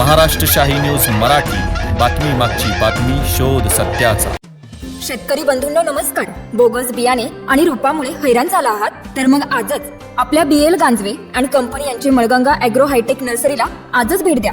महाराष्ट्र शाही न्यूज मराठी. बातमी मागची बातमी शोध सत्याचा. शेतकरी बंधूंनो नमस्कार. बोगस बियाणे आणि रोपामुळे हैराण झाला आहात? तर मग आजच आपल्या बी एल गांजवे आणि कंपनी यांची मळगंगा अॅग्रो हायटेक नर्सरीला आजच भेट द्या.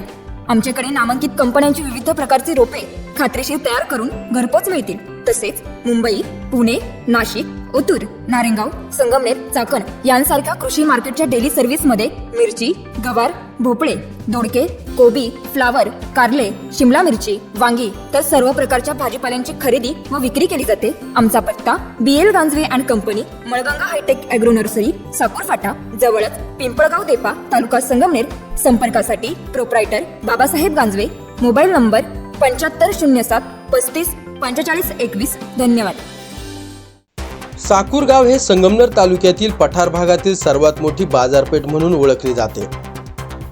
आमच्याकडे नामांकित कंपन्यांची विविध प्रकारची रोपे खात्रीशीर तयार करून घरपोच मिळतील. तसेच मुंबई पुणे नाशिक ओतूर नारेगाव संगमनेर चाकण यांसारख्या कृषी मार्केटच्या डेली सर्व्हिसमध्ये मिरची गवार भोपळे दोडके कोबी फ्लावर कारले शिमला मिरची वांगी तर सर्व प्रकारच्या भाजीपाल्यांची खरेदी व विक्री केली जाते. आमचा पत्ता B L Ganjave and company Malganga hi tech agro nursery Sakur फाटा जवळच पिंपळगाव देपा तालुका संगमनेर. संपर्कासाठी proprietor Babasaheb Ganjave. Mobile number पंच्याहत्तर शून्य सात पस्तीस पंचेचाळीस एकवीस. धन्यवाद. साकूरगाव हे संगमनेर तालुक्यातील पठार भागातील सर्वात मोठी बाजारपेठ म्हणून ओळखली जाते.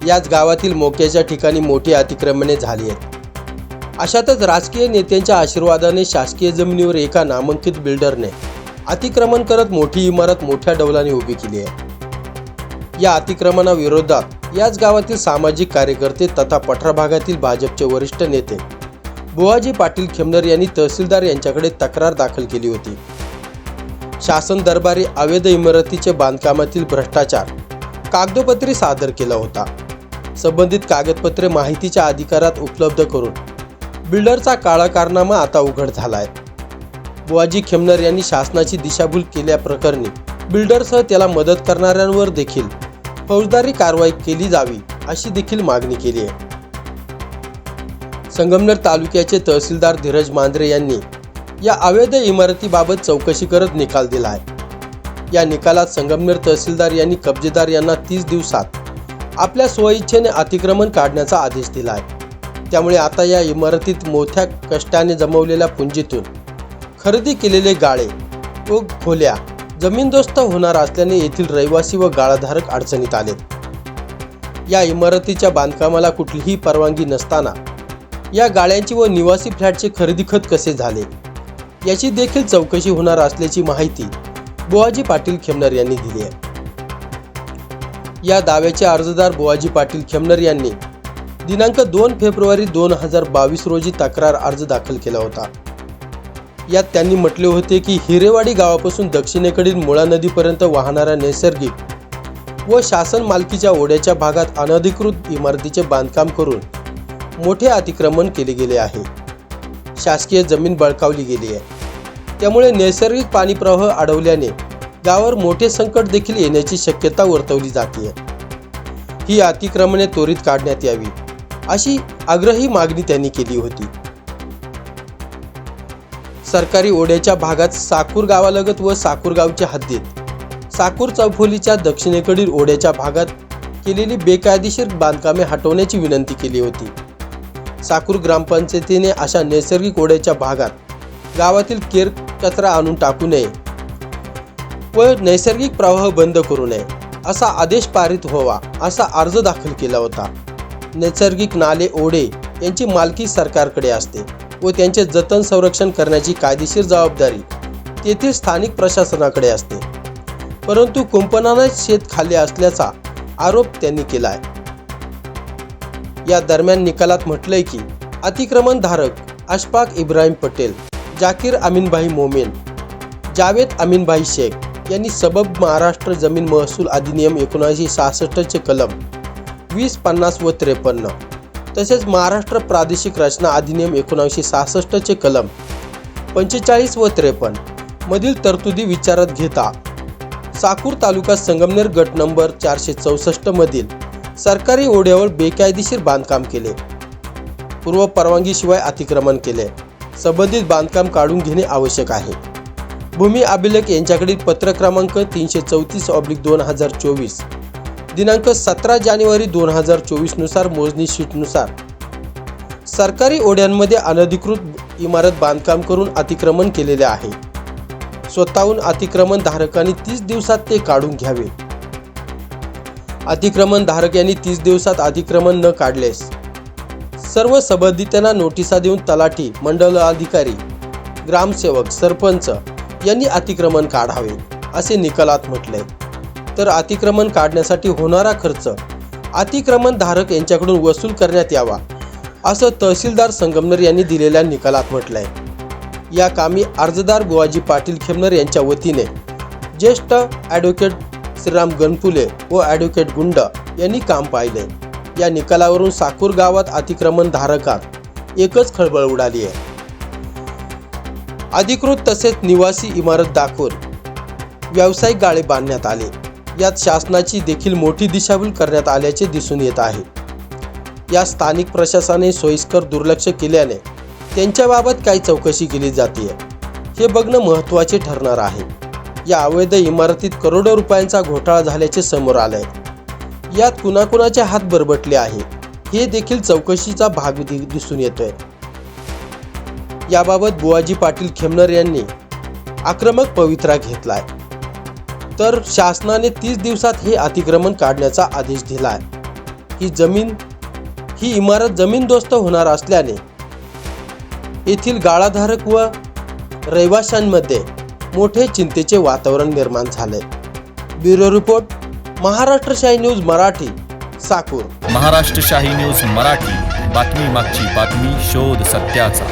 याच गावातील मोक्याच्या ठिकाणी मोठी अतिक्रमणे झाली आहेत. अशातच राजकीय नेत्यांच्या आशीर्वादाने शासकीय जमिनीवर एका नामांकित बिल्डरने अतिक्रमण करत मोठी इमारत मोठ्या डौलाने उभी केली आहे. या अतिक्रमणाविरोधात याच गावातील सामाजिक कार्यकर्ते तथा पठार भागातील भाजपचे वरिष्ठ नेते बुवाजी पाटील खेमनर यांनी तहसीलदार यांच्याकडे तक्रार दाखल केली होती. शासन दरबारी अवैध इमारतीचे बांधकामातील भ्रष्टाचार कागदोपत्री सादर केला होता. संबंधित कागदपत्रे माहितीच्या अधिकारात उपलब्ध करून बिल्डरचा काळा कारनामा आता उघड झालाय. बुवाजी खेमनर यांनी शासनाची दिशाभूल केल्याप्रकरणी बिल्डरसह त्याला मदत करणाऱ्यांवर देखील फौजदारी कारवाई केली जावी अशी देखील मागणी केली आहे. संगमनेर तालुक्याचे तहसीलदार धीरज मांद्रे यांनी या अवैध इमारतीबाबत चौकशी करत निकाल दिला आहे. या निकालात संगमनेर तहसीलदार यांनी कब्जेदार यांना तीस दिवसात आपल्या स्वइच्छेने अतिक्रमण काढण्याचा आदेश दिला आहे. त्यामुळे आता या इमारतीत मोठ्या कष्टाने जमवलेल्या पुंजीतून खरेदी केलेले गाळे व खोल्या जमीनदोस्त होणार असल्याने येथील रहिवासी व गाळाधारक अडचणीत आले या इमारतीच्या बांधकामाला कुठलीही परवानगी नसताना या गाळ्यांची व निवासी फ्लॅटचे खरेदी खत कसे झाले? याची देखील चौकशी होणार असल्याची माहिती बुवाजी पाटील खेमनर यांनी दिली आहे. या दाव्याचे अर्जदार बुवाजी पाटील खेमनर यांनी दिनांक दोन फेब्रुवारी दोन हजार बावीस रोजी तक्रार अर्ज दाखल केला होता. यात त्यांनी म्हटले होते की हिरेवाडी गावापासून दक्षिणेकडील मुळा नदीपर्यंत वाहणाऱ्या नैसर्गिक व शासन मालकीच्या ओढ्याच्या भागात अनधिकृत इमारतीचे बांधकाम करून मोठे अतिक्रमण केले गेले आहे. शासकीय जमीन बळकावली गेली आहे. त्यामुळे नैसर्गिक पाणीप्रवाह अडवल्याने गावावर मोठे संकट देखील येण्याची शक्यता वर्तवली जाते ही अतिक्रमणे त्वरित काढण्यात यावी अशी आग्रही मागणी त्यांनी केली होती. सरकारी ओढ्याच्या भागात साकूर गावालगत व साकूर गावच्या हद्दीत साकूर चौफोलीच्या दक्षिणेकडील ओढ्याच्या भागात केलेली बेकायदेशीर बांधकामे हटवण्याची विनंती केली होती. साकूर ग्रामपंचायतीने अशा नैसर्गिक ओढ्याच्या भागात गावातील केर कचरा आणून टाकू नये व नैसर्गिक प्रवाह बंद करू नये असा आदेश पारित व्हावा असा अर्ज दाखल केला होता. नैसर्गिक नाले ओढे यांची मालकी सरकारकडे असते व त्यांचे जतन संरक्षण करण्याची कायदेशीर जबाबदारी तेथील स्थानिक प्रशासनाकडे असते. परंतु कुंपणानेच शेत खाल्ले असल्याचा आरोप त्यांनी केला आहे या दरम्यान निकालात म्हटलंय की अतिक्रमण धारक अशफाक इब्राहिम पटेल जाकीर अमीनभाई मोमेन जावेद अमीनभाई शेख यांनी सबब महाराष्ट्र जमीन महसूल अधिनियम एकोणीसशे सहासष्टचे कलम वीस पन्नास व त्रेपन्न तसेच महाराष्ट्र प्रादेशिक रचना अधिनियम एकोणीसशे सहासष्टचे कलम पंचेचाळीस व त्रेपन्न मधील तरतुदी विचारात घेता साकूर तालुका संगमनेर गट नंबर चारशे चौसष्ट मधील सरकारी ओढ्यावर बेकायदेशीर बांधकाम केले. पूर्व परवानगीशिवाय अतिक्रमण केले. संबंधित बांधकाम काढून घेणे आवश्यक आहे. भूमी अभिलेख यांच्याकडील पत्र क्रमांक तीनशे चौतीस ऑब्लिक दोन हजार चोवीस. दिनांक सतरा जानेवारी दोन हजार चोवीसनुसार मोजणी शीटनुसार. सरकारी ओढ्यांमध्ये अनधिकृत इमारत बांधकाम करून अतिक्रमण केलेले आहे. स्वतःहून अतिक्रमण धारकांनी तीस दिवसात ते काढून घ्यावे. अतिक्रमण धारक यांनी तीस दिवसात अतिक्रमण न काढलेस. सर्व संबंधितांना नोटिसा देऊन तलाठी मंडल अधिकारी ग्रामसेवक सरपंच यांनी अतिक्रमण काढावे असे निकालात म्हटले. तर अतिक्रमण काढण्यासाठी होणारा खर्च अतिक्रमण धारक यांच्याकडून वसूल करण्यात यावा असं तहसीलदार संगमनेर यांनी दिलेल्या निकालात म्हटलंय. या कामी अर्जदार गुवाजी पाटील खेमनर यांच्या वतीने ज्येष्ठ ॲडव्होकेट श्रीराम गणफुले व ॲडव्होकेट गुंड यांनी काम पाहिले. या निकालावरून साकूर गावात अतिक्रमण धारकात एकच खळबळ उडाली आहे. अधिकृत तसेच निवासी इमारत दाखवून व्यावसायिक गाळे बांधण्यात आले. यात शासनाची देखील मोठी दिशाभूल करण्यात आल्याचे दिसून येत आहे. या स्थानिक प्रशासनाने सोयीस्कर दुर्लक्ष केल्याने त्यांच्याबाबत काही चौकशी केली जाते हे बघणं महत्त्वाचे ठरणार आहे. या अवैध इमारतीत करोडो रुपयांचा घोटाळा झाल्याचे समोर आलंय. यात कुणाकुणाचे हात बरबटले आहे हे देखील चौकशीचा भाग दि- दिसून येतोय. याबाबत बुवाजी पाटील खेमनर यांनी आक्रमक पवित्रा घेतलाय. तर शासनाने तीस दिवसात हे अतिक्रमण काढण्याचा आदेश दिलाय. ही जमीन ही इमारत जमीनदोस्त होणार असल्याने येथील गाळाधारक व रहिवाशांमध्ये मोठे चिंतेचे वातावरण निर्माण झाले ब्युरो रिपोर्ट महाराष्ट्र शाही न्यूज मराठी साकूर. महाराष्ट्र शाही न्यूज मराठी. बातमी मागची बातमी शोध सत्याचा.